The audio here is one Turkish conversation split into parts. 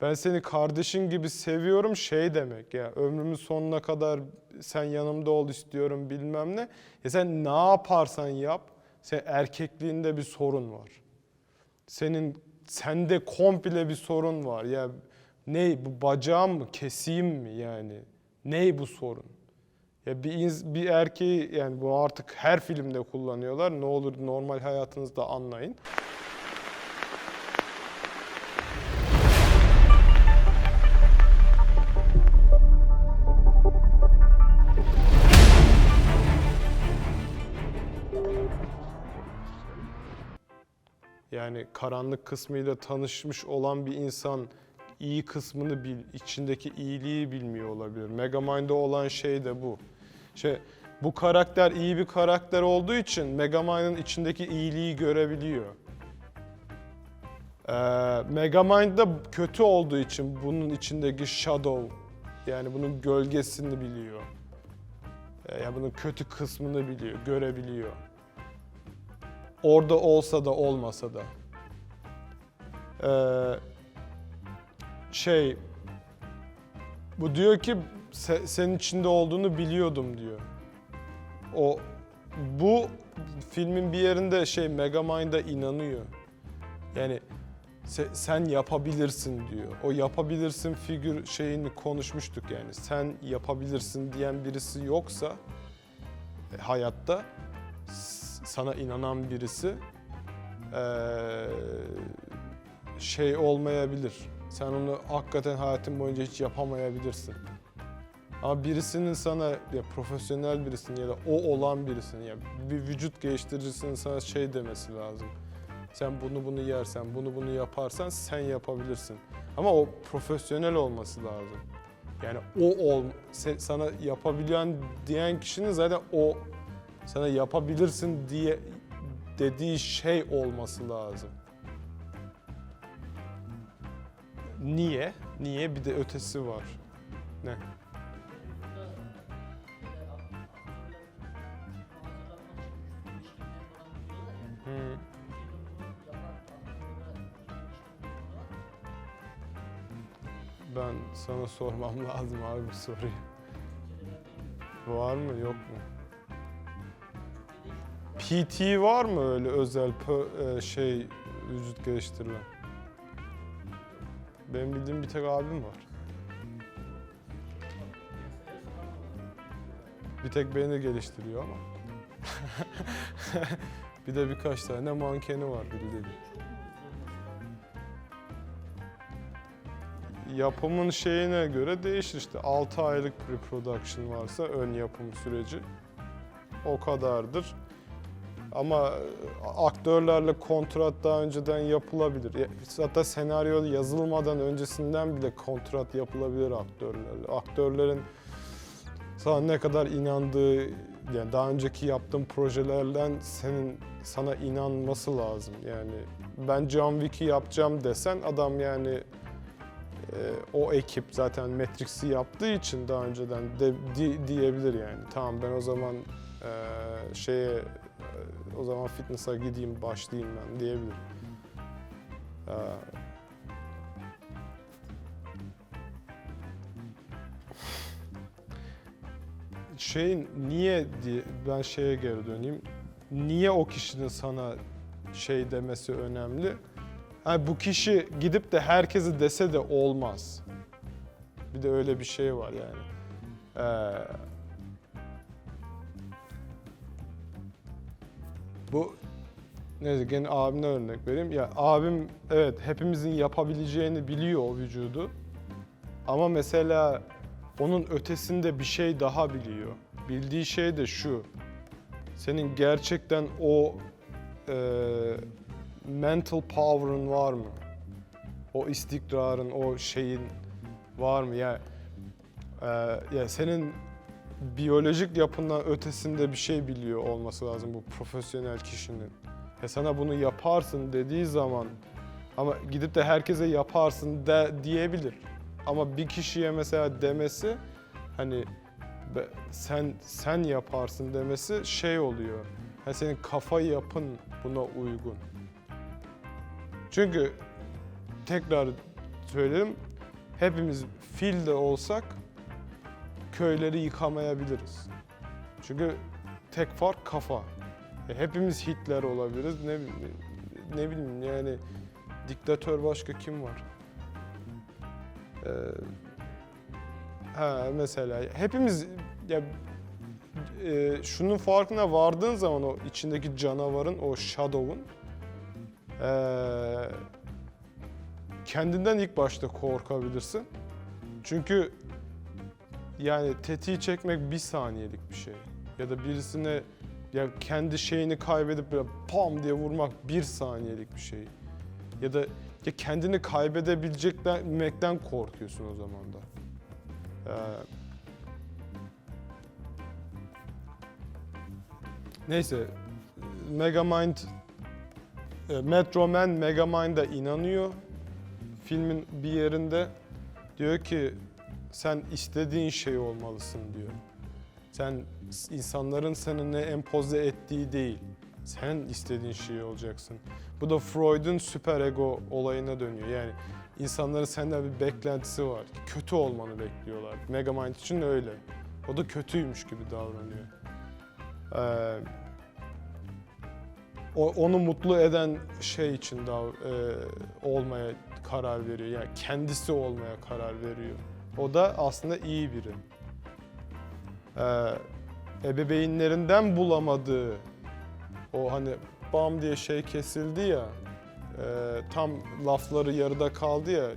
ben seni kardeşin gibi seviyorum şey demek ya ömrümün sonuna kadar sen yanımda ol istiyorum bilmem ne. Ya sen ne yaparsan yap sen erkekliğinde bir sorun var. Senin sende komple bir sorun var. Ya ne bu bacağım mı keseyim mi yani? Ne bu sorun? Ya bir bir erkeği yani bu artık her filmde kullanıyorlar. Ne olur normal hayatınızda anlayın. Yani karanlık kısmıyla tanışmış olan bir insan iyi kısmını bil, içindeki iyiliği bilmiyor olabilir. Megamind'de olan şey de bu. Şey, bu karakter iyi bir karakter olduğu için Megamind'in içindeki iyiliği görebiliyor. Ee, Megamind kötü olduğu için bunun içindeki shadow yani bunun gölgesini biliyor. Ee, yani bunun kötü kısmını biliyor, görebiliyor. Orada olsa da olmasa da. Ee, şey bu diyor ki "Se- senin içinde olduğunu biliyordum diyor. O bu filmin bir yerinde şey Megamind'a inanıyor. Yani se- sen yapabilirsin diyor. O yapabilirsin figür şeyini konuşmuştuk yani. Sen yapabilirsin diyen birisi yoksa e, hayatta sana inanan birisi şey olmayabilir. Sen onu hakikaten hayatın boyunca hiç yapamayabilirsin. Ama birisinin sana ya profesyonel birisinin ya da o olan birisinin ya bir vücut geliştiricisinin sana şey demesi lazım. Sen bunu bunu yersen, bunu bunu yaparsan sen yapabilirsin. Ama o profesyonel olması lazım. Yani o ol, sana yapabilen diyen kişinin zaten o sana yapabilirsin diye dediği şey olması lazım. Niye? Niye? Bir de ötesi var. Ne? Hı. Ben sana sormam lazım abi bu soruyu. Var mı yok mu? PT var mı öyle özel e, şey vücut geliştirilen? Benim bildiğim bir tek abim var. Bir tek beni geliştiriyor ama. bir de birkaç tane mankeni var bildiğim. Yapımın şeyine göre değişir işte. 6 aylık pre-production varsa ön yapım süreci o kadardır. Ama e, aktörlerle kontrat daha önceden yapılabilir. Ya- Hatta senaryo yazılmadan öncesinden bile kontrat yapılabilir aktörlerle. Aktörlerin sana ne kadar inandığı, yani daha önceki yaptığın projelerden senin sana inanması lazım. Yani ben John Wick'i yapacağım desen adam yani e, o ekip zaten Matrix'i yaptığı için daha önceden de di- diyebilir yani. Tamam ben o zaman e, şeye o zaman fitness'a gideyim başlayayım ben diyebilir. E, şeyin niye diye ben şeye geri döneyim. Niye o kişinin sana şey demesi önemli? Yani bu kişi gidip de herkesi dese de olmaz. Bir de öyle bir şey var yani. Ee, bu neyse gene abimden örnek vereyim. Ya abim evet hepimizin yapabileceğini biliyor o vücudu. Ama mesela onun ötesinde bir şey daha biliyor. Bildiği şey de şu. Senin gerçekten o e, mental power'ın var mı? O istikrarın, o şeyin var mı? Ya e, ya senin biyolojik yapından ötesinde bir şey biliyor olması lazım bu profesyonel kişinin. Ya sana bunu yaparsın dediği zaman ama gidip de herkese yaparsın de diyebilir. Ama bir kişiye mesela demesi hani sen sen yaparsın demesi şey oluyor. Yani senin kafa yapın buna uygun. Çünkü tekrar söylerim. Hepimiz fil de olsak köyleri yıkamayabiliriz. Çünkü tek fark kafa. E, hepimiz Hitler olabiliriz. Ne, ne bileyim yani diktatör başka kim var? Ee, ha mesela hepimiz ya e, şunun farkına vardığın zaman o içindeki canavarın, o shadow'un e, kendinden ilk başta korkabilirsin. Çünkü yani tetiği çekmek bir saniyelik bir şey. Ya da birisine ya kendi şeyini kaybedip böyle pam diye vurmak bir saniyelik bir şey. Ya da ya kendini kaybedebilecekmekten korkuyorsun o zaman da. Ee, neyse Megamind e, Metro Man Megamind'a inanıyor. Filmin bir yerinde diyor ki sen istediğin şey olmalısın diyor. Sen insanların seninle empoze ettiği değil. Sen istediğin şey olacaksın. Bu da Freud'un süperego olayına dönüyor. Yani insanların senden bir beklentisi var. Kötü olmanı bekliyorlar. Megamind için öyle. O da kötüymüş gibi davranıyor. Ee, onu mutlu eden şey için daha olmaya karar veriyor. Yani kendisi olmaya karar veriyor. O da aslında iyi biri. Ee, ebeveynlerinden bulamadığı o hani bam diye şey kesildi ya e, tam lafları yarıda kaldı ya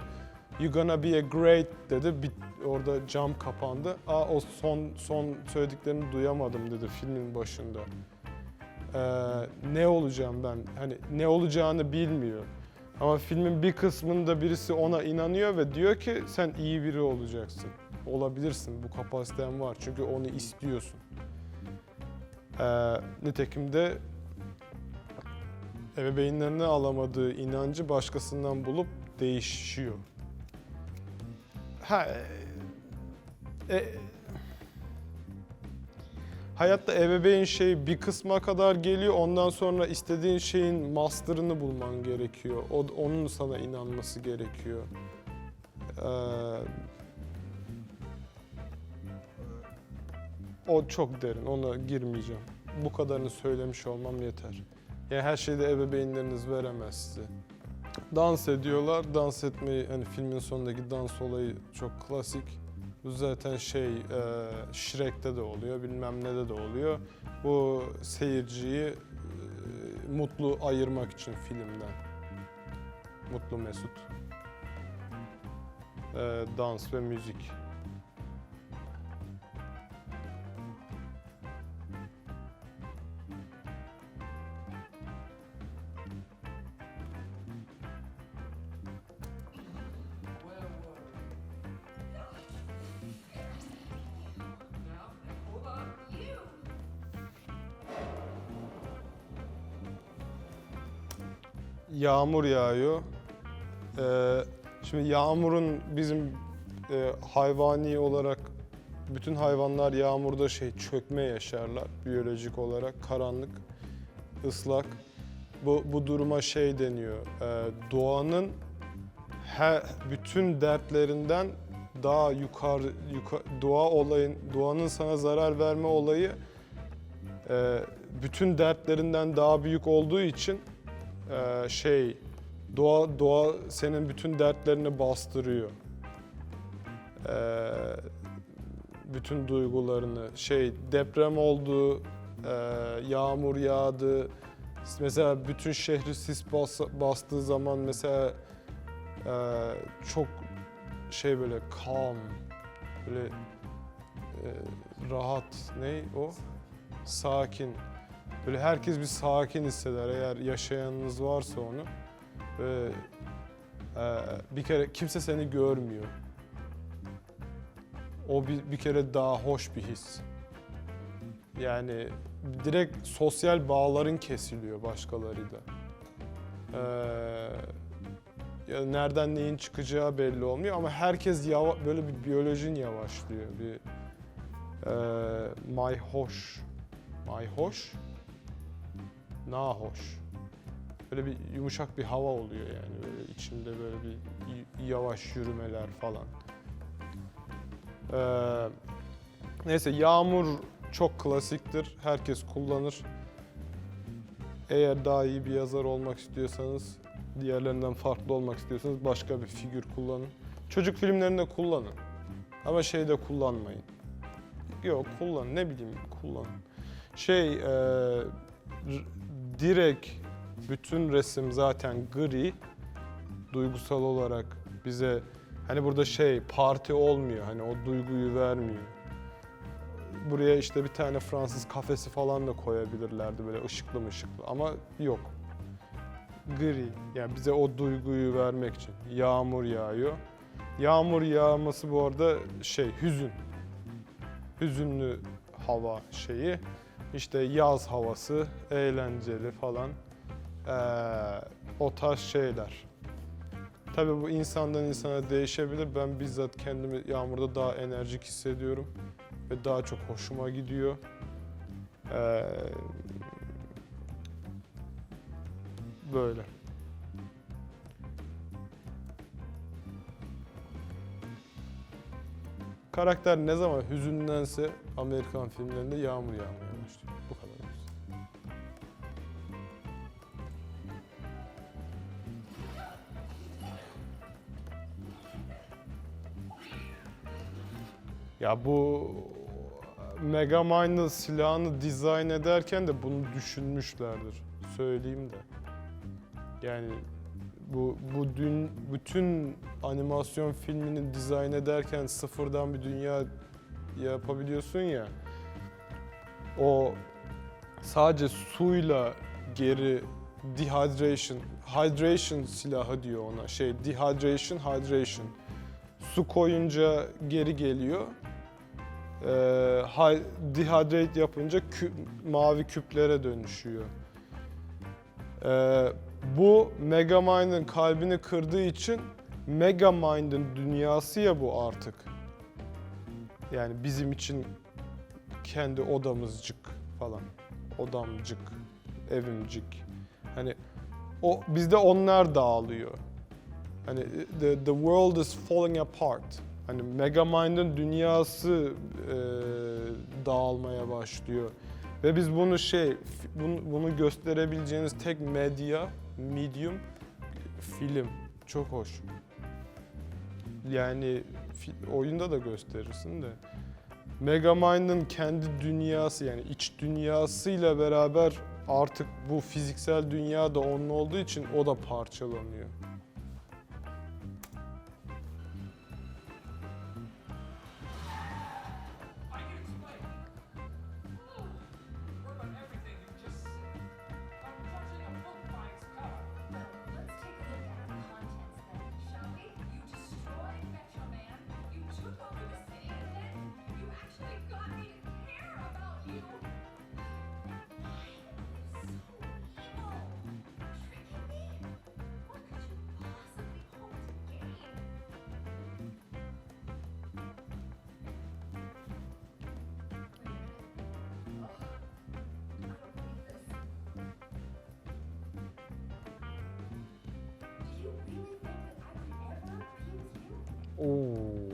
you gonna be a great dedi bit, orada cam kapandı. Aa o son son söylediklerini duyamadım dedi filmin başında. Ee, ne olacağım ben? Hani ne olacağını bilmiyor. Ama filmin bir kısmında birisi ona inanıyor ve diyor ki sen iyi biri olacaksın. Olabilirsin, bu kapasiten var çünkü onu istiyorsun. Ee, nitekim de ebeveynlerine alamadığı inancı başkasından bulup değişiyor. Ha, e, e, hayatta ebeveyn şey bir kısma kadar geliyor. Ondan sonra istediğin şeyin master'ını bulman gerekiyor. O, onun sana inanması gerekiyor. Ee, o çok derin. Ona girmeyeceğim. Bu kadarını söylemiş olmam yeter. Yani her şeyi de ebeveynleriniz veremez size. Dans ediyorlar. Dans etmeyi hani filmin sonundaki dans olayı çok klasik. Bu zaten şey e, Shrek'te de oluyor, bilmem ne de oluyor. Bu seyirciyi e, mutlu ayırmak için filmden. Mutlu Mesut. E, dans ve müzik. Yağmur yağıyor. Ee, şimdi yağmurun bizim e, hayvani olarak bütün hayvanlar yağmurda şey çökme yaşarlar biyolojik olarak karanlık, ıslak. Bu bu duruma şey deniyor. e, doğanın her bütün dertlerinden daha yukarı, yukarı doğa olayın doğanın sana zarar verme olayı e, bütün dertlerinden daha büyük olduğu için e, şey doğa doğa senin bütün dertlerini bastırıyor. E, bütün duygularını şey deprem oldu, e, yağmur yağdı. Mesela bütün şehri sis bas, bastığı zaman mesela e, çok şey böyle calm, böyle e, rahat ne o? Sakin. Böyle herkes bir sakin hisseder eğer yaşayanınız varsa onu. Ve e, bir kere kimse seni görmüyor. O bir, bir kere daha hoş bir his. Yani direkt sosyal bağların kesiliyor başkalarıyla. Ee, nereden neyin çıkacağı belli olmuyor ama herkes yava, böyle bir biyolojin yavaşlıyor. Bir e, mayhoş, mayhoş, nahoş. böyle bir yumuşak bir hava oluyor yani böyle içinde böyle bir yavaş yürümeler falan. Ee, neyse yağmur çok klasiktir. Herkes kullanır. Eğer daha iyi bir yazar olmak istiyorsanız, diğerlerinden farklı olmak istiyorsanız başka bir figür kullanın. Çocuk filmlerinde kullanın. Ama şeyde kullanmayın. Yok kullan ne bileyim kullan. Şey e, direkt bütün resim zaten gri. Duygusal olarak bize hani burada şey parti olmuyor. Hani o duyguyu vermiyor. Buraya işte bir tane Fransız kafesi falan da koyabilirlerdi böyle ışıklı ışıklı ama yok. Gri. Yani bize o duyguyu vermek için. Yağmur yağıyor. Yağmur yağması bu arada şey hüzün. Hüzünlü hava şeyi. İşte yaz havası, eğlenceli falan. Ee, o tarz şeyler. Tabii bu insandan insana değişebilir. Ben bizzat kendimi yağmurda daha enerjik hissediyorum ve daha çok hoşuma gidiyor. Ee, böyle. Karakter ne zaman hüzünlense Amerikan filmlerinde yağmur yağmaya başlıyor. Bu kadar. basit. Ya bu Megamind'ın silahını dizayn ederken de bunu düşünmüşlerdir. Söyleyeyim de. Yani bu bu dün bütün animasyon filmini dizayn ederken sıfırdan bir dünya yapabiliyorsun ya. O sadece suyla geri dehydration, hydration silahı diyor ona. Şey dehydration, hydration. Su koyunca geri geliyor. Ee, hy- dehydrate yapınca kü- mavi küplere dönüşüyor. Ee, bu Megamind'in kalbini kırdığı için Megamind'in dünyası ya bu artık. Yani bizim için kendi odamızcık falan. Odamcık, evimcik. Hani o bizde onlar dağılıyor. Hani the, the world is falling apart. Hani Megamind'in dünyası e, dağılmaya başlıyor. Ve biz bunu şey, bunu, bunu gösterebileceğiniz tek medya, medium, film. Çok hoş. Yani fi- oyunda da gösterirsin de. Megamind'in kendi dünyası yani iç dünyasıyla beraber artık bu fiziksel dünya da onun olduğu için o da parçalanıyor. You?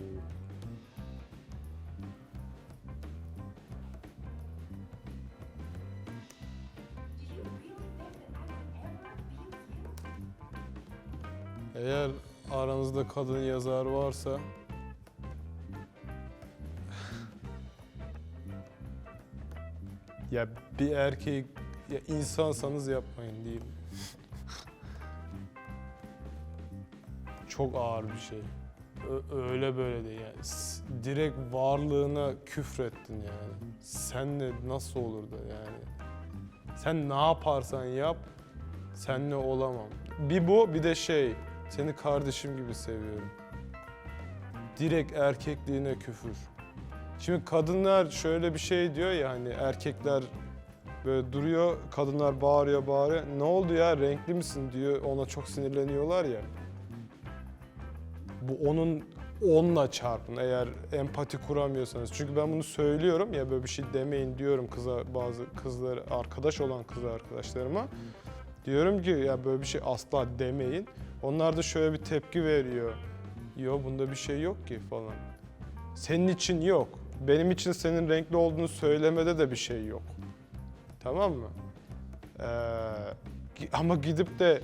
Eğer aranızda kadın yazar varsa ya bir erkek ya insansanız yapmayın diyeyim. Çok ağır bir şey. Öyle böyle de yani. Direkt varlığına küfrettin yani. Senle nasıl olur da yani. Sen ne yaparsan yap, senle olamam. Bir bu, bir de şey, seni kardeşim gibi seviyorum. Direkt erkekliğine küfür. Şimdi kadınlar şöyle bir şey diyor ya hani erkekler böyle duruyor, kadınlar bağırıyor bağırıyor. Ne oldu ya renkli misin diyor, ona çok sinirleniyorlar ya. Bu onun onunla çarpın eğer empati kuramıyorsanız. Çünkü ben bunu söylüyorum ya böyle bir şey demeyin diyorum kıza bazı kızlar arkadaş olan kız arkadaşlarıma. Diyorum ki ya böyle bir şey asla demeyin. Onlar da şöyle bir tepki veriyor. Yo bunda bir şey yok ki falan. Senin için yok. Benim için senin renkli olduğunu söylemede de bir şey yok. Tamam mı? Ee, ama gidip de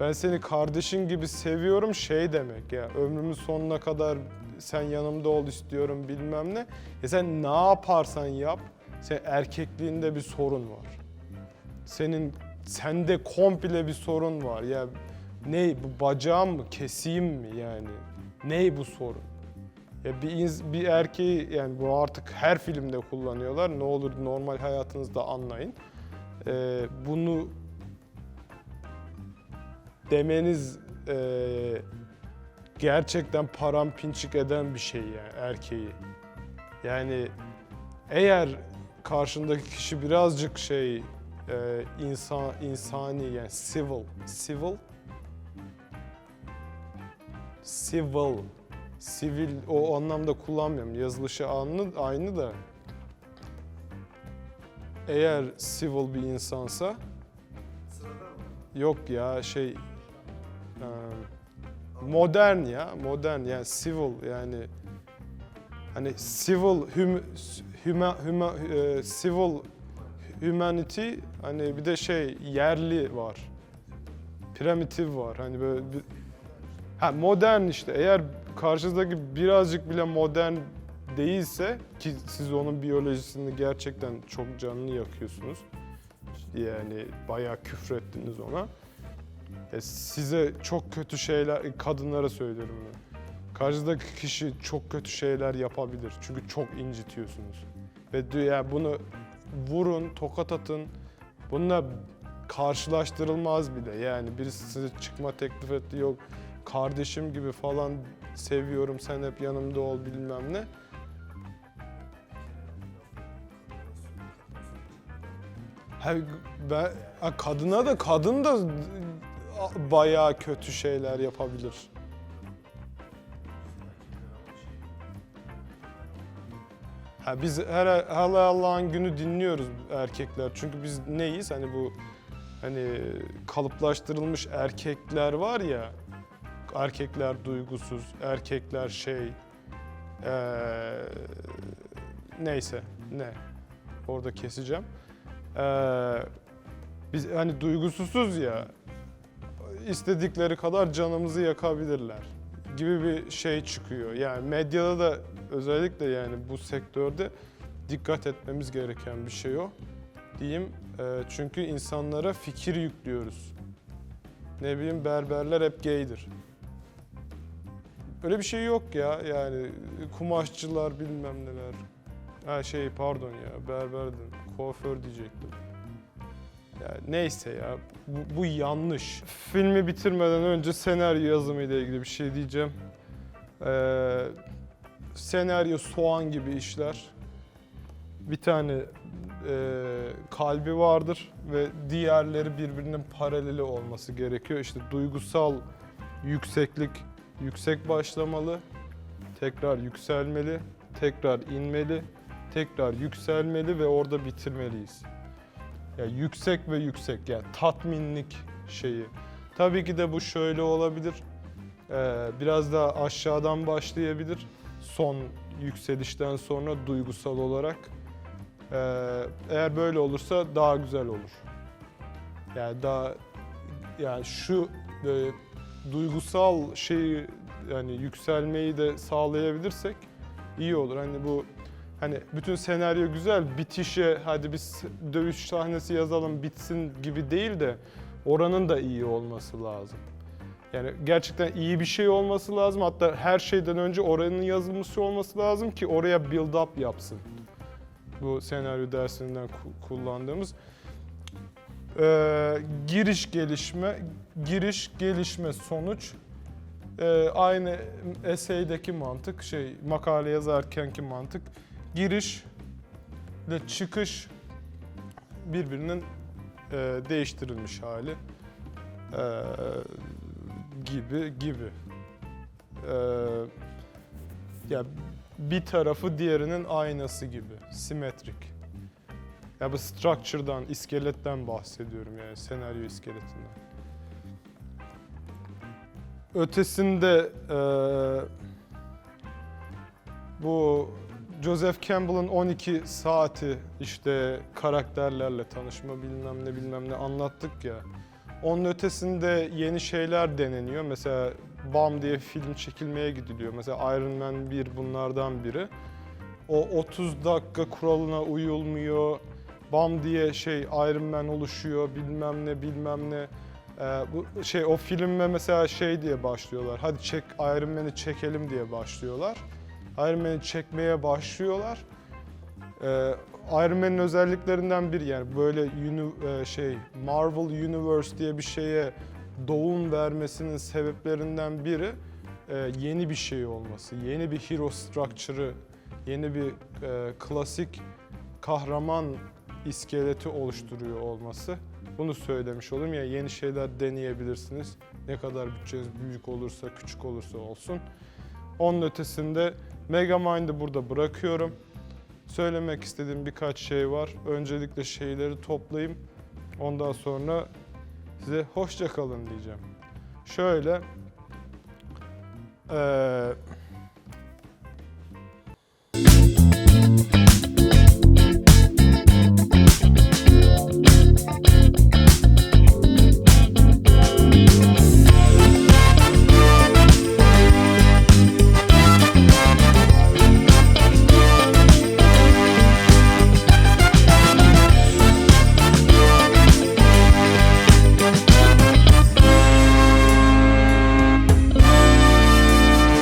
ben seni kardeşin gibi seviyorum şey demek ya. Ömrümün sonuna kadar sen yanımda ol istiyorum bilmem ne. Ya sen ne yaparsan yap, sen erkekliğinde bir sorun var. Senin sende komple bir sorun var. Ya ne bu bacağım mı keseyim mi yani? Ne bu sorun? Ya bir ins- bir erkeği yani bu artık her filmde kullanıyorlar. Ne olur normal hayatınızda anlayın. Ee, bunu demeniz e, gerçekten parampinçik eden bir şey yani erkeği. Yani eğer karşındaki kişi birazcık şey e, insan insani yani civil civil civil sivil o anlamda kullanmıyorum. Yazılışı aynı, aynı da eğer civil bir insansa yok ya şey modern ya modern yani civil yani hani civil hum, huma, huma, e, civil humanity hani bir de şey yerli var. Primitif var. Hani böyle bir, ha modern işte eğer karşınızdaki birazcık bile modern değilse ki siz onun biyolojisini gerçekten çok canını yakıyorsunuz. Yani bayağı küfrettiniz ona. E, size çok kötü şeyler, kadınlara söylüyorum ben. Karşıdaki kişi çok kötü şeyler yapabilir. Çünkü çok incitiyorsunuz. Ve diyor yani bunu vurun, tokat atın. Bununla karşılaştırılmaz bile. Yani birisi size çıkma teklif etti yok kardeşim gibi falan seviyorum sen hep yanımda ol bilmem ne. Ha, ben, ha, kadına da kadın da bayağı kötü şeyler yapabilir. Ha, biz her, her Allah'ın günü dinliyoruz erkekler. Çünkü biz neyiz? Hani bu hani kalıplaştırılmış erkekler var ya. Erkekler duygusuz, erkekler şey eee, neyse ne orada keseceğim. Eee, biz hani duygusuzuz ya istedikleri kadar canımızı yakabilirler gibi bir şey çıkıyor. Yani medyada da özellikle yani bu sektörde dikkat etmemiz gereken bir şey o. Diyeyim Eee, çünkü insanlara fikir yüklüyoruz. Ne bileyim berberler hep gaydir. Öyle bir şey yok ya yani kumaşçılar bilmem neler. Ha şey pardon ya berberdim, kuaför diyecektim. Ya neyse ya bu, bu yanlış. Filmi bitirmeden önce senaryo yazımı ile ilgili bir şey diyeceğim. Ee, senaryo soğan gibi işler. Bir tane e, kalbi vardır ve diğerleri birbirinin paraleli olması gerekiyor. İşte duygusal yükseklik yüksek başlamalı, tekrar yükselmeli, tekrar inmeli, tekrar yükselmeli ve orada bitirmeliyiz. Yani yüksek ve yüksek yani tatminlik şeyi. Tabii ki de bu şöyle olabilir. Ee, biraz daha aşağıdan başlayabilir. Son yükselişten sonra duygusal olarak. Ee, eğer böyle olursa daha güzel olur. Yani daha yani şu böyle duygusal şeyi yani yükselmeyi de sağlayabilirsek iyi olur. Hani bu hani bütün senaryo güzel bitişe hadi biz dövüş sahnesi yazalım bitsin gibi değil de oranın da iyi olması lazım. Yani gerçekten iyi bir şey olması lazım. Hatta her şeyden önce oranın yazılması olması lazım ki oraya build up yapsın. Bu senaryo dersinden ku- kullandığımız. Ee, giriş gelişme, giriş gelişme sonuç. Ee, aynı eseydeki mantık, şey makale yazarkenki mantık. Giriş ile çıkış birbirinin e, değiştirilmiş hali Ee, gibi gibi. Ee, ya bir tarafı diğerinin aynası gibi, simetrik. Ya bu structure'dan, iskeletten bahsediyorum yani senaryo iskeletinden. Ötesinde eee, bu Joseph Campbell'ın 12 saati işte karakterlerle tanışma bilmem ne bilmem ne anlattık ya. Onun ötesinde yeni şeyler deneniyor. Mesela BAM diye film çekilmeye gidiliyor. Mesela Iron Man 1 bunlardan biri. O 30 dakika kuralına uyulmuyor. BAM diye şey Iron Man oluşuyor bilmem ne bilmem ne. Ee, bu şey o filme mesela şey diye başlıyorlar. Hadi çek Iron Man'i çekelim diye başlıyorlar. Iron çekmeye başlıyorlar. Ee, Iron özelliklerinden biri yani böyle uni- e, şey Marvel Universe diye bir şeye doğum vermesinin sebeplerinden biri e, yeni bir şey olması, yeni bir hero structure'ı, yeni bir e, klasik kahraman iskeleti oluşturuyor olması. Bunu söylemiş olayım ya yeni şeyler deneyebilirsiniz. Ne kadar bütçeniz büyük olursa, küçük olursa olsun. Onun ötesinde Megamind'ı burada bırakıyorum. Söylemek istediğim birkaç şey var. Öncelikle şeyleri toplayayım. Ondan sonra size hoşça kalın diyeceğim. Şöyle eee